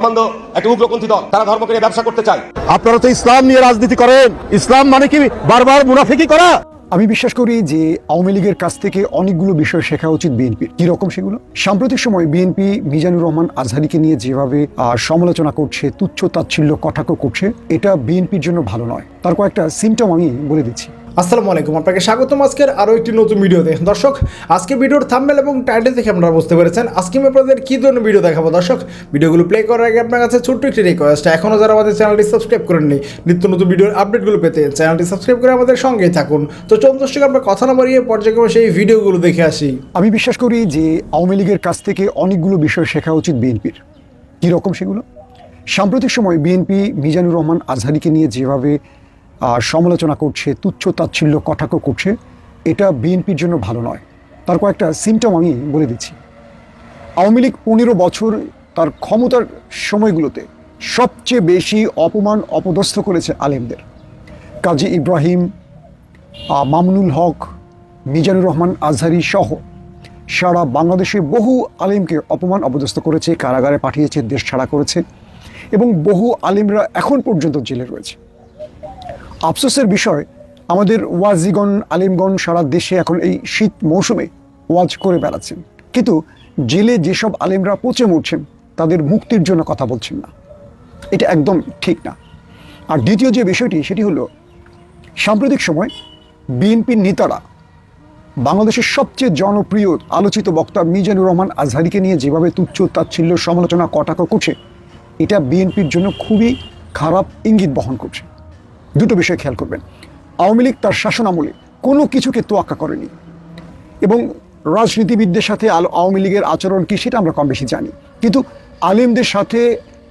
সম্বন্ধ একটা উগ্রপন্থী দল। তারা ধর্মকে নিয়ে ব্যবসা করতে চায়। আপনারা তো ইসলাম নিয়ে রাজনীতি করেন। ইসলাম মানে কি? বারবার মুনাফিকি করা। আমি বিশ্বাস করি যে আওয়ামী লীগের কাছ থেকে অনেকগুলো বিষয় শেখা উচিত বিএনপির কি রকম সেগুলো? সাম্প্রতিক সময় বিএনপি মিজানুর রহমান আজহারিকে নিয়ে যেভাবে আহ, সমালোচনা করছে তুচ্ছ তাচ্ছিল্য কটাক্ষ করছে এটা বিএনপির জন্য ভালো নয়। তার কয়েকটা সিমটম আমি বলে দিচ্ছি। আসসালামু আলাইকুম, আপনাকে স্বাগতম আজকের আরও একটি নতুন ভিডিওতে। দর্শক, আজকে ভিডিওর থাম্বেল এবং টাইটেল থেকে আপনারা বুঝতে পেরেছেন। আজকে আমি আপনাদের কী ধরনের ভিডিও দেখাবো? দর্শক, ভিডিওগুলো প্লে করার আগে আপনার কাছে ছোট্ট একটি রিকোয়েস্ট এখনও যারা আমাদের চ্যানেলটি সাবস্ক্রাইব করেননি, নিত্য নতুন ভিডিওর আপডেটগুলো পেতে চ্যানেলটি সাবস্ক্রাইব করে আমাদের সঙ্গেই থাকুন। তো চলুন দর্শক, আমরা কথা না বাড়িয়ে পর্যায়ক্রমে সেই ভিডিওগুলো দেখে আসি। আমি বিশ্বাস করি যে আওয়ামী লীগের কাছ থেকে অনেকগুলো বিষয় শেখা উচিত বিএনপির। কীরকম সেগুলো? সাম্প্রতিক সময় বিএনপি মিজানুর রহমান আজহারিকে নিয়ে যেভাবে সমালোচনা করছে, তুচ্ছ তাচ্ছিল্য, কটাক্ষ করছে, এটা বিএনপির জন্য ভালো নয়। তার কয়েকটা সিমটম আমি বলে দিচ্ছি। আওয়ামী লীগ পনেরো বছর তার ক্ষমতার সময়গুলোতে সবচেয়ে বেশি অপমান অপদস্থ করেছে আলেমদের। কাজী ইব্রাহিম মামুনুল হক, মিজানুর রহমান আজহারি সহ সারা বাংলাদেশে বহু আলেমকে অপমান অপদস্থ করেছে, কারাগারে পাঠিয়েছে, দেশ ছাড়া করেছে এবং বহু আলিমরা এখন পর্যন্ত জেলে রয়েছে। আফসোসের বিষয়, আমাদের ওয়াজিগণ, আলিমগণ সারা দেশে এখন এই শীত মৌসুমে ওয়াজ করে বেড়াচ্ছেন। কিন্তু জেলে যেসব আলিমরা পচে মরছেন, তাদের মুক্তির জন্য কথা বলছেন না। এটা একদম ঠিক না। আর দ্বিতীয় যে বিষয়টি, সেটি হলো, সাম্প্রতিক সময় বিএনপির নেতারা বাংলাদেশের সবচেয়ে জনপ্রিয় আলোচিত বক্তা মিজানুর রহমান আজহারিকে নিয়ে যেভাবে তুচ্ছ তাচ্ছিল্য সমালোচনা কটাক্ষ করছে, এটা বিএনপির জন্য খুবই খারাপ ইঙ্গিত বহন করছে। দুটো বিষয় খেয়াল করবেন। আওয়ামী লীগ তার শাসন আমলে কোনো কিছুকে তোয়াক্কা করেনি এবং রাজনীতিবিদদের সাথে আওয়ামী লীগের আচরণ কী সেটা আমরা কম বেশি জানি। কিন্তু আলিমদের সাথে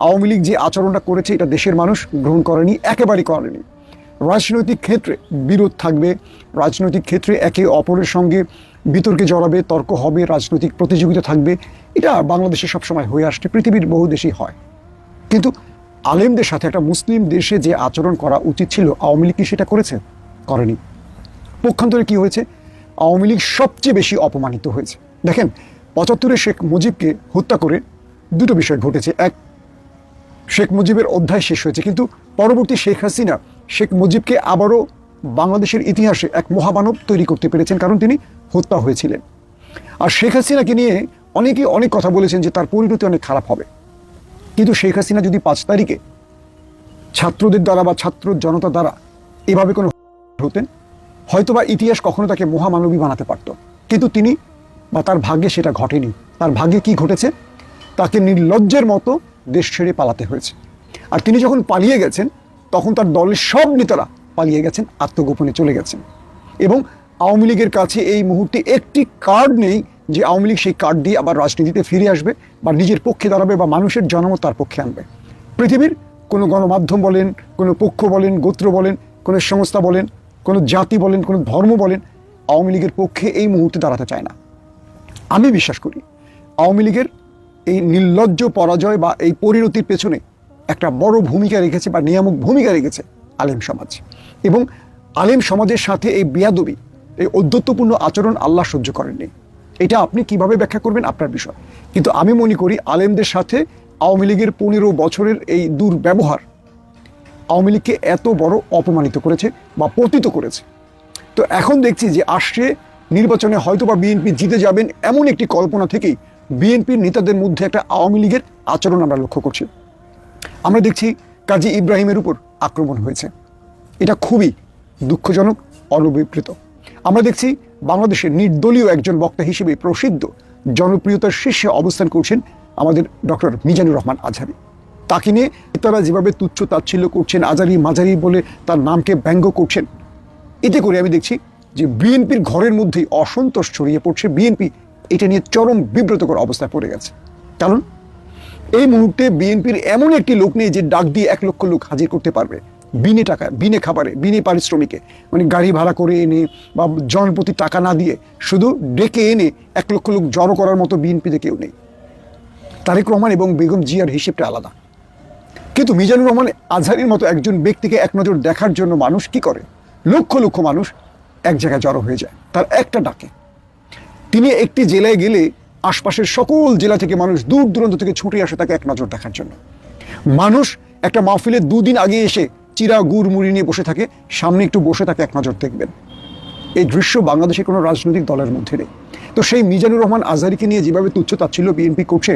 আওয়ামী লীগ যে আচরণটা করেছে, এটা দেশের মানুষ গ্রহণ করেনি, একেবারেই করেনি। রাজনৈতিক ক্ষেত্রে বিরোধ থাকবে, রাজনৈতিক ক্ষেত্রে একে অপরের সঙ্গে বিতর্কে জড়াবে, তর্ক হবে, রাজনৈতিক প্রতিযোগিতা থাকবে। এটা বাংলাদেশে সবসময় হয়ে আসছে, পৃথিবীর বহু দেশেই হয়। কিন্তু আলেমদের সাথে একটা মুসলিম দেশে যে আচরণ করা উচিত ছিল, আওয়ামী লীগ কি সেটা করেছে? করেনি। পক্ষান্তরে কি হয়েছে? আওয়ামী লীগ সবচেয়ে বেশি অপমানিত হয়েছে। দেখেন পঁচাত্তরে শেখ মুজিবকে হত্যা করে দুটো বিষয় ঘটেছে। এক, শেখ মুজিবের অধ্যায় শেষ হয়েছে, কিন্তু পরবর্তী শেখ হাসিনা শেখ মুজিবকে আবারও বাংলাদেশের ইতিহাসে এক মহামানব তৈরি করতে পেরেছেন কারণ তিনি হত্যা হয়েছিলেন। আর শেখ হাসিনাকে নিয়ে অনেকে অনেক কথা বলেছেন যে তার পরিণতি অনেক খারাপ হবে। কিন্তু শেখ হাসিনা যদি পাঁচ তারিখে ছাত্রদের দ্বারা বা ছাত্র জনতা দ্বারা এভাবে কোনো হতেন, হয়তোবা ইতিহাস কখনো তাকে মহামানবী বানাতে পারত। কিন্তু তিনি বা তার ভাগ্যে সেটা ঘটেনি। তার ভাগ্যে কি ঘটেছে? তাকে নির্লজ্জের মতো দেশ ছেড়ে পালাতে হয়েছে। আর তিনি যখন পালিয়ে গেছেন, তখন তার দলের সব নেতারা পালিয়ে গেছেন, আত্মগোপনে চলে গেছেন। এবং আওয়ামী লীগের কাছে এই মুহূর্তে একটি কার্ড নেই যে আওয়ামী লীগ সেই কার্ড দিয়ে আবার রাজনীতিতে ফিরে আসবে। বা নিজের পক্ষে দাঁড়াবে বা মানুষের জনমত তার পক্ষে আনবে। পৃথিবীর কোনো গণমাধ্যম বলেন, কোনো পক্ষ বলেন, গোত্র বলেন, কোনো সংস্থা বলেন, কোনো জাতি বলেন, কোনো ধর্ম বলেন, আওয়ামী লীগের পক্ষে এই মুহূর্তে দাঁড়াতে চায় না। আমি বিশ্বাস করি, আওয়ামী লীগের এই নির্লজ্জ পরাজয় বা এই পরিণতির পেছনে একটা বড় ভূমিকা রেখেছে বা নিয়ামক ভূমিকা রেখেছে আলেম সমাজ। এবং আলেম সমাজের সাথে এই বিয়াদবি, এই ঔদ্ধত্যপূর্ণ আচরণ আল্লাহ সহ্য করেননি। এটা আপনি কীভাবে ব্যাখ্যা করবেন আপনার বিষয়। কিন্তু আমি মনে করি আলেমদের সাথে আওয়ামী লীগের পনেরো বছরের এই দুর্ব্যবহার আওয়ামী লীগকে এত বড় অপমানিত করেছে বা পতিত করেছে। তো এখন দেখছি যে আসছে নির্বাচনে হয়তো বা বিএনপি জিতে যাবেন এমন একটি কল্পনা থেকেই বিএনপির নেতাদের মধ্যে একটা আওয়ামী লীগের আচরণ আমরা লক্ষ্য করছি। আমরা দেখছি কাজী ইব্রাহিমের উপর আক্রমণ হয়েছে। এটা খুবই দুঃখজনক, অনভিপ্রেত। আমরা দেখছি বাংলাদেশের নির্দলীয় একজন বক্তা হিসেবে প্রসিদ্ধ, জনপ্রিয়তার শীর্ষে অবস্থান করছেন আমাদের ডক্টর মিজানুর রহমান আজহারি। তাকে নিয়ে তারা যেভাবে তুচ্ছ তাচ্ছিল্য করছেন, আজারি মাজারি বলে তার নামকে ব্যঙ্গ করছেন, এতে করে আমি দেখছি যে বিএনপির ঘরের মধ্যেই অসন্তোষ ছড়িয়ে পড়ছে। বিএনপি এটা নিয়ে চরম বিব্রতকর অবস্থায় পড়ে গেছে। কারণ এই মুহূর্তে বিএনপির এমন একটি লোক নেই যে ডাক দিয়ে এক লক্ষ লোক হাজির করতে পারবে। বিনে টাকা, বিনে খাবারে, বিনে পারিশ্রমিকে মানে গাড়ি ভাড়া করে এনে বা জনপ্রতি টাকা না দিয়ে শুধু ডেকে এনে এক লক্ষ লোক জড়ো করার মতো বিএনপিতে কেউ নেই। তারেক রহমান এবং বেগম জিয়ার হিসেবটা আলাদা। কিন্তু মিজানুর রহমান আজহারির মতো একজন ব্যক্তিকে এক নজর দেখার জন্য মানুষ কি করে? লক্ষ লক্ষ মানুষ এক জায়গায় জড়ো হয়ে যায়, তার একটা ডাকে। তিনি একটি জেলায় গেলে আশপাশের সকল জেলা থেকে মানুষ দূর দূরান্ত থেকে ছুটে আসে তাকে এক নজর দেখার জন্য। মানুষ একটা মাহফিলের দুদিন আগে এসে চিরা গুড় মুড়ি নিয়ে বসে থাকে, সামনে একটু বসে তাকে এক নজর দেখবেন। এই দৃশ্য বাংলাদেশের কোনো রাজনৈতিক দলের মধ্যে নেই। তো সেই মিজানুর রহমান আজহারিকে নিয়ে যেভাবে তুচ্ছ তাচ্ছিল্য বিএনপি করছে,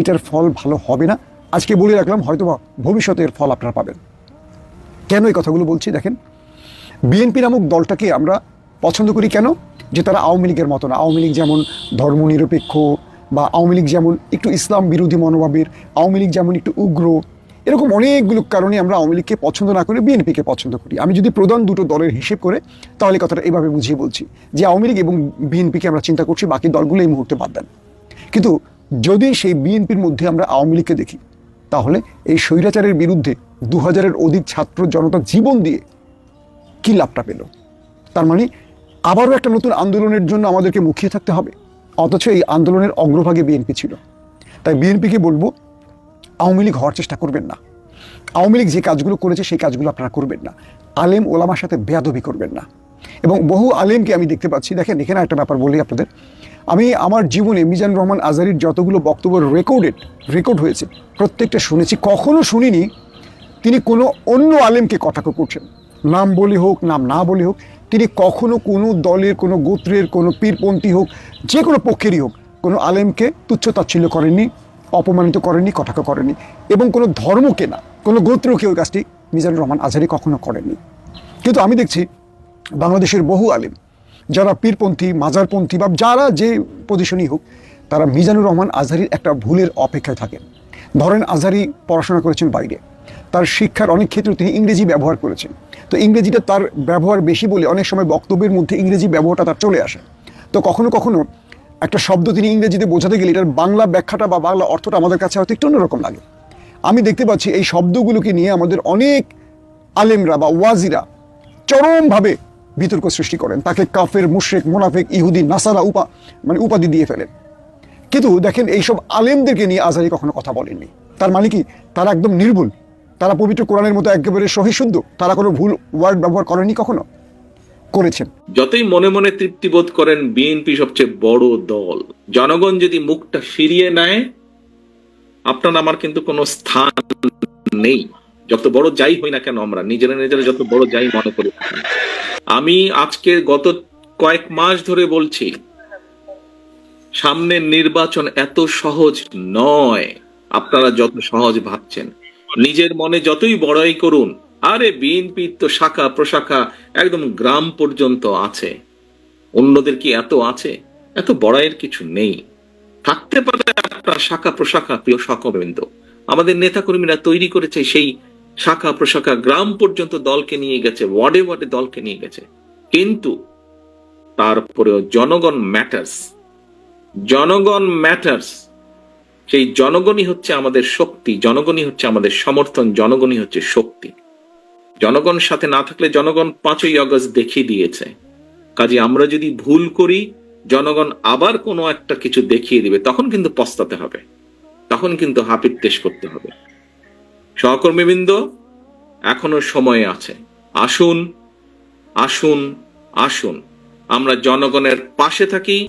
এটার ফল ভালো হবে না। আজকে বলে রাখলাম, হয়তোবা ভবিষ্যতে এর ফল আপনারা পাবেন। কেন এই কথাগুলো বলছি? দেখেন, বিএনপি নামক দলটাকে আমরা পছন্দ করি কেন? যে তারা আওয়ামী লীগের মতো না। আওয়ামী লীগ যেমন ধর্মনিরপেক্ষ বা আওয়ামী লীগ যেমন একটু ইসলাম বিরোধী মনোভাবের, আওয়ামী লীগ যেমন একটু উগ্র এরকম অনেকগুলো কারণে আমরা আওয়ামী লীগকে পছন্দ না করে বিএনপিকে পছন্দ করি। আমি যদি প্রধান দুটো দলের হিসেব করে, তাহলে কথাটা এভাবে বুঝিয়ে বলছি যে আওয়ামী লীগ এবং বিএনপিকে আমরা চিন্তা করছি, বাকি দলগুলো এই মুহূর্তে বাদ দেন। কিন্তু যদি সেই বিএনপির মধ্যে আমরা আওয়ামী লীগকে দেখি, তাহলে এই স্বৈরাচারের বিরুদ্ধে দু হাজারের অধিক ছাত্র জনতা জীবন দিয়ে কি লাভটা পেল? তার মানে আবারও একটা নতুন আন্দোলনের জন্য আমাদেরকে মুখিয়ে থাকতে হবে। অথচ এই আন্দোলনের অগ্রভাগে বিএনপি ছিল। তাই বিএনপিকে বলব আওয়ামী লীগ হওয়ার চেষ্টা করবেন না। আওয়ামী লীগ যে কাজগুলো করেছে, সেই কাজগুলো আপনারা করবেন না। আলেম ওলামার সাথে বেয়াদবি করবেন না। এবং বহু আলেমকে আমি দেখতে পাচ্ছি। দেখেন, এখানে একটা ব্যাপার বলি আপনাদের। আমি আমার জীবনে মিজান রহমান আজারির যতগুলো বক্তব্য রেকর্ডেড রেকর্ড হয়েছে, প্রত্যেকটা শুনেছি। কখনো শুনিনি তিনি কোনো অন্য আলেমকে কটাক্ষ করছেন। নাম বলি হোক, নাম না বলি হোক, তিনি কখনো কোনো দলের, কোনো গোত্রের, কোনো পীরপন্থী হোক, যে কোনো পক্ষেরই হোক, কোনো আলেমকে তুচ্ছ তাচ্ছিল্য করেননি। অপমানিত করেননি কটাক্ষ করেননি এবং কোনো ধর্মকে না, কোনো গোত্রকে ওই কাজটি মিজানুর রহমান আজহারি কখনো করেনি। কিন্তু আমি দেখছি বাংলাদেশের বহু আলেম, যারা পীরপন্থী, মাজারপন্থী বা যারা যে পজিশনই হোক, তারা মিজানুর রহমান আজহারির একটা ভুলের অপেক্ষায় থাকেন। ধরেন আজহারি পড়াশোনা করেছেন বাইরে, তার শিক্ষার অনেক ক্ষেত্রে তিনি ইংরেজি ব্যবহার করেছেন। তো ইংরেজিটা তার ব্যবহার বেশি বলে অনেক সময় বক্তব্যের মধ্যে ইংরেজি ব্যবহারটা তার চলে আসে। তো কখনো কখনো একটা শব্দ তিনি ইংরেজিতে বোঝাতে গেলে এটার বাংলা ব্যাখ্যাটা বা বাংলা অর্থটা আমাদের কাছে হয়তো একটু অন্যরকম লাগে। আমি দেখতে পাচ্ছি এই শব্দগুলোকে নিয়ে আমাদের অনেক আলেমরা বা ওয়াজিরা চরমভাবে বিতর্ক সৃষ্টি করেন। তাকে কাফের, মুশ্রেক, মোনাফেক, ইহুদি, নাসারা উপা মানে উপাধি দিয়ে ফেলেন। কিন্তু দেখেন এইসব আলেমদেরকে নিয়ে আজহারি কখনো কথা বলেননি। তার মানে কি? তারা একদম নির্ভুল। তারা পবিত্র কোরআনের মতো একেবারে সহিশুদ্ধ। তারা কোনো ভুল ওয়ার্ড ব্যবহার করেনি কখনো? করেছেন। যতই মনে মনে তৃপ্তি বোধ করেন, বিএনপি সবচেয়ে বড় দল। জনগণ যদি মুখটা ফিরিয়ে নেয়, আপনার আমার কিন্তু কোনো স্থান নেই। যত বড় যাই হই না কেন আমরা, নিজেরা নিজেরা যত বড় যাই মনে করি। আমি আজকে গত কয়েক মাস ধরে বলছি, সামনের নির্বাচন এত সহজ নয়। আপনারা যত সহজ ভাবছেন, নিজের মনে যতই বড়াই করুন আরে বিএনপির তো শাখা প্রশাখা একদম গ্রাম পর্যন্ত আছে। অন্যদের কি এত আছে? এত বড়াইয়ের কিছু নেই। থাকতে পারে আপনার শাখা প্রশাখা, প্রিয় সকবৃন্দ আমাদের নেতাকর্মীরা তৈরি করেছে সেই শাখা প্রশাখা, গ্রাম পর্যন্ত দলকে নিয়ে গেছে, ওয়ার্ডে ওয়ার্ডে দলকে নিয়ে গেছে। কিন্তু তারপরেও জনগণ ম্যাটার্স। জনগণ ম্যাটার্স। সেই জনগণই হচ্ছে আমাদের শক্তি, জনগণই হচ্ছে আমাদের সমর্থন, জনগণই হচ্ছে শক্তি। জনগণ সাথে না থাকলে জনগণ পাঁচই আগস্ট দেখিয়ে দিয়েছে। কাজে আমরা যদি ভুল করি, জনগণ আবার কোনো একটা কিছু দেখিয়ে দিবে, তখন কিন্তু পস্তাতে হবে। তখন কিন্তু হাপির তেশ করতে হবে। সহকর্মীবৃন্দ, এখনও সময় আছে। আসুন আসুন আসুন। আমরা জনগণের পাশে থাকি।